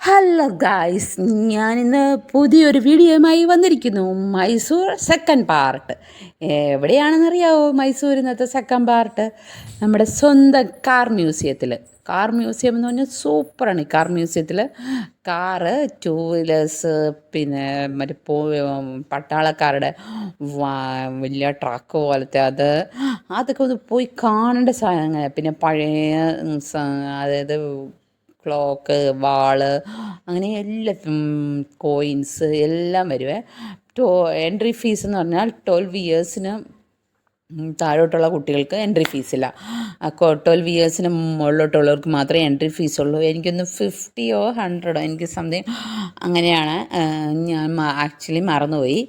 Hello guys ഞാനിന്ന് പുതിയൊരു വീഡിയോയുമായി വന്നിരിക്കുന്നു. മൈസൂർ സെക്കൻഡ് പാർട്ട് എവിടെയാണെന്നറിയാവോ മൈസൂർ ഇന്നത്തെ സെക്കൻഡ് പാർട്ട് നമ്മുടെ സ്വന്തം കാർ മ്യൂസിയത്തിൽ കാർ മ്യൂസിയം എന്ന് പറഞ്ഞാൽ സൂപ്പറാണ് ഈ കാർ മ്യൂസിയത്തിൽ കാറ് ടൂ വീലേഴ്സ് പിന്നെ മറ്റേ പോ പട്ടാളക്കാരുടെ വലിയ ട്രക്ക് പോലത്തെ അത്. അതൊക്കെ ഒന്ന് പോയി കാണേണ്ട സാധനങ്ങൾ പിന്നെ പഴയ അതായത് ക്ലോക്ക് വാൾ അങ്ങനെ എല്ലാ കോയിൻസ് എല്ലാം വരുവേ. ടോ എൻട്രി ഫീസ് എന്ന് പറഞ്ഞാൽ ട്വൽവ് ഇയേഴ്സിന് താഴോട്ടുള്ള കുട്ടികൾക്ക് എൻട്രി ഫീസില്ല ട്വൽവ് ഇയേഴ്സിന് മുകളിലോട്ടുള്ളവർക്ക് മാത്രമേ എൻട്രി ഫീസ് ഉള്ളൂ. എനിക്കൊന്ന് ഫിഫ്റ്റിയോ ഹൺഡ്രഡോ എനിക്ക് സംതിങ് അങ്ങനെയാണ്. ഞാൻ ആക്ച്വലി മറന്നുപോയി.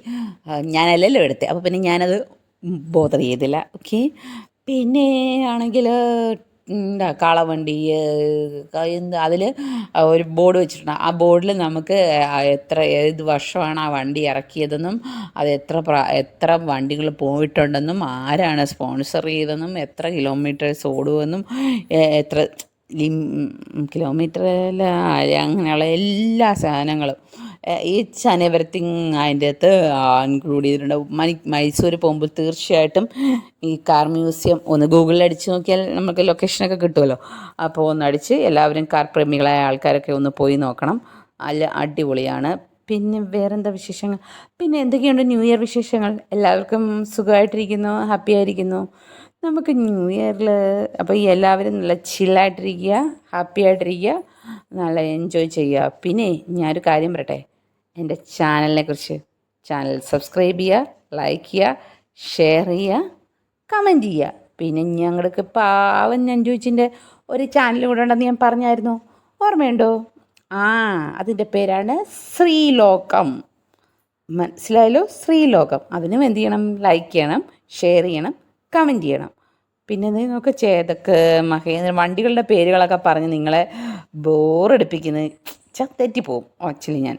ഞാനല്ലല്ലോ എടുത്തത് അപ്പോൾ പിന്നെ ഞാനത് ബോധർ ചെയ്തില്ല. ഓക്കെ പിന്നെ ആണെങ്കിൽ എന്താ കാളവണ്ടി അതിൽ ഒരു ബോർഡ് വെച്ചിട്ടുണ്ട്. ആ ബോർഡിൽ നമുക്ക് എത്ര ഏത് വർഷമാണ് ആ വണ്ടി ഇറക്കിയതെന്നും അത് എത്ര എത്ര വണ്ടികൾ പോയിട്ടുണ്ടെന്നും ആരാണ് സ്പോൺസർ ചെയ്തതെന്നും എത്ര കിലോമീറ്റേഴ്സ് ഓടുമെന്നും എത്ര കിലോമീറ്ററിൽ അങ്ങനെയുള്ള എല്ലാ സാധനങ്ങളും. ഈച്ച് ആൻഡ് എവറിത്തിങ് അതിന്റെ അകത്ത് ഇൻക്ലൂഡ് ചെയ്തിട്ടുണ്ട് മൈ മൈസൂർ പോകുമ്പോൾ തീർച്ചയായിട്ടും ഈ കാർ മ്യൂസിയം ഒന്ന് ഗൂഗിളിൽ അടിച്ച് നോക്കിയാൽ നമുക്ക് ലൊക്കേഷനൊക്കെ കിട്ടുമല്ലോ. അപ്പോൾ ഒന്ന് അടിച്ച് എല്ലാവരും കാർ പ്രേമികളായ ആൾക്കാരൊക്കെ ഒന്ന് പോയി നോക്കണം. അല്ല അടിപൊളിയാണ്. പിന്നെ വേറെന്താ വിശേഷങ്ങൾ? പിന്നെ എന്തൊക്കെയുണ്ട് ന്യൂ ഇയർ വിശേഷങ്ങൾ? എല്ലാവർക്കും സുഖമായിട്ടിരിക്കുന്നു ഹാപ്പി ആയിരിക്കുന്നു. നമുക്ക് ന്യൂ ഇയറിൽ അപ്പോൾ എല്ലാവരും നല്ല ചില്ലായിട്ടിരിക്കുക ഹാപ്പി ആയിട്ടിരിക്കുക. നല്ല എൻജോയ് ചെയ്യുക. പിന്നെ ഞാനൊരു കാര്യം പറയട്ടെ? എന്റെ ചാനലിനെ കുറിച്ച്. ചാനൽ സബ്സ്ക്രൈബ് ചെയ്യുക ലൈക്ക് ചെയ്യുക ഷെയർ ചെയ്യുക കമന്റ് ചെയ്യുക. പിന്നെ ഞങ്ങൾക്ക് പാവൻ നഞ്ചൂച്ചിന്റെ ഒരു ചാനൽ കൂടെ ഉണ്ടെന്ന് ഞാൻ പറഞ്ഞായിരുന്നു. ഓർമ്മയുണ്ടോ? ആ അതിന്റെ പേരാണ് ശ്രീലോകം. മനസ്സിലായല്ലോ? ശ്രീലോകം. അതിനും എന്ത് ചെയ്യണം? ലൈക്ക് ചെയ്യണം ഷെയർ ചെയ്യണം കമന്റ് ചെയ്യണം. പിന്നെ നിങ്ങൾക്ക് ചേതക്ക് മഹേന്ദ്ര വണ്ടികളുടെ പേരുകളൊക്കെ പറഞ്ഞ് നിങ്ങളെ ബോറടിപ്പിക്കുന്നത് തെറ്റിപ്പോവും ആക്ച്വലി ഞാൻ.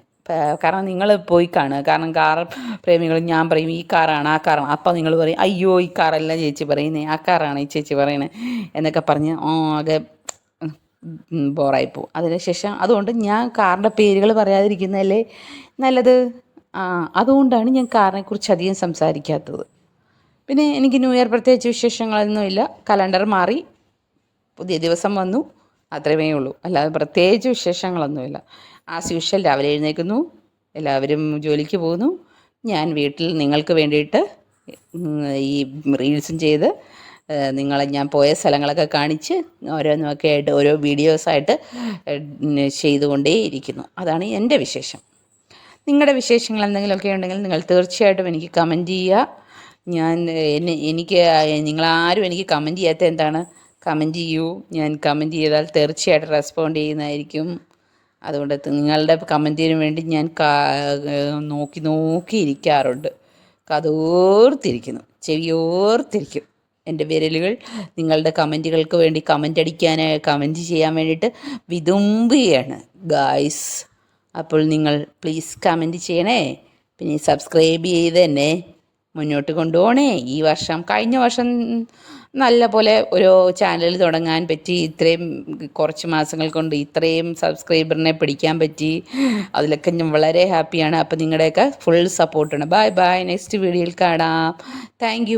കാരണം നിങ്ങൾ പോയി കാണുക. കാരണം കാർ പ്രേമികൾ ഞാൻ പറയും ഈ കാറാണ് ആ കാറാണ് അപ്പോൾ നിങ്ങൾ പറയും അയ്യോ ഈ കാറല്ല ചേച്ചി പറയുന്നേ ആ കാറാണ് ഈ ചേച്ചി പറയുന്നത് എന്നൊക്കെ പറഞ്ഞ് ആകെ ബോറായിപ്പോവും. അതിനുശേഷം അതുകൊണ്ട് ഞാൻ കാറിന്റെ പേരുകൾ പറയാതിരിക്കുന്നതല്ലേ നല്ലത്? അതുകൊണ്ടാണ് ഞാൻ കാറിനെ കുറിച്ച് അധികം സംസാരിക്കാത്തത്. പിന്നെ എനിക്ക് ന്യൂ ഇയർ പ്രത്യേകിച്ച് വിശേഷങ്ങളൊന്നുമില്ല. കലണ്ടർ മാറി. പുതിയ ദിവസം വന്നു. അത്രമേ ഉള്ളൂ. അല്ലാതെ പ്രത്യേകിച്ച് വിശേഷങ്ങളൊന്നുമില്ല. ആസ് യൂഷ്വൽ രാവിലെ എഴുന്നേൽക്കുന്നു. എല്ലാവരും ജോലിക്ക് പോകുന്നു. ഞാൻ വീട്ടിൽ നിങ്ങൾക്ക് വേണ്ടിയിട്ട് ഈ റീൽസും ചെയ്ത് നിങ്ങളെ ഞാൻ പോയ സ്ഥലങ്ങളൊക്കെ കാണിച്ച് ഓരോന്നൊക്കെ ആയിട്ട് ഓരോ വീഡിയോസായിട്ട് ചെയ്തുകൊണ്ടേ ഇരിക്കുന്നു. അതാണ് എന്റെ വിശേഷം. നിങ്ങളുടെ വിശേഷങ്ങൾ എന്തെങ്കിലുമൊക്കെ ഉണ്ടെങ്കിൽ നിങ്ങൾ തീർച്ചയായിട്ടും എനിക്ക് കമന്റ് ചെയ്യുക. ഞാൻ എന്നെ എനിക്ക് നിങ്ങളാരും എനിക്ക് കമന്റ് ചെയ്യാത്ത എന്താണ്? കമന്റ് ചെയ്യൂ. ഞാൻ കമന്റ് ചെയ്താൽ തീർച്ചയായിട്ടും റെസ്പോണ്ട് ചെയ്യുന്നതായിരിക്കും. അതുകൊണ്ട് നിങ്ങളുടെ കമന്റിന് വേണ്ടി ഞാൻ നോക്കി നോക്കി ഇരിക്കാറുണ്ട്. കതോർത്തിരിക്കുന്നു. ചെവിയോർത്തിരിക്കും. എന്റെ വിരലുകൾ നിങ്ങളുടെ കമന്റുകൾക്ക് വേണ്ടി കമന്റ് അടിക്കാൻ കമന്റ് ചെയ്യാൻ വേണ്ടിയിട്ട് വിതുമ്പുകയാണ്. ഗായ്സ് അപ്പോൾ നിങ്ങൾ പ്ലീസ് കമന്റ് ചെയ്യണേ. പിന്നെ സബ്സ്ക്രൈബ് ചെയ്ത് തന്നെ മുന്നോട്ട് കൊണ്ടുപോകണേ. ഈ വർഷം കഴിഞ്ഞ വർഷം നല്ല പോലെ ഒരു ചാനൽ തുടങ്ങാൻ പറ്റി. ഇത്രയും കുറച്ച് മാസങ്ങൾ കൊണ്ട് ഇത്രയും സബ്സ്ക്രൈബറിനെ പിടിക്കാൻ പറ്റി. അതിലൊക്കെ ഞാൻ വളരെ ഹാപ്പിയാണ് അപ്പോൾ നിങ്ങളുടെയൊക്കെ ഫുൾ സപ്പോർട്ടാണ് ബൈ ബൈ നെക്സ്റ്റ് വീഡിയോയിൽ കാണാം. താങ്ക്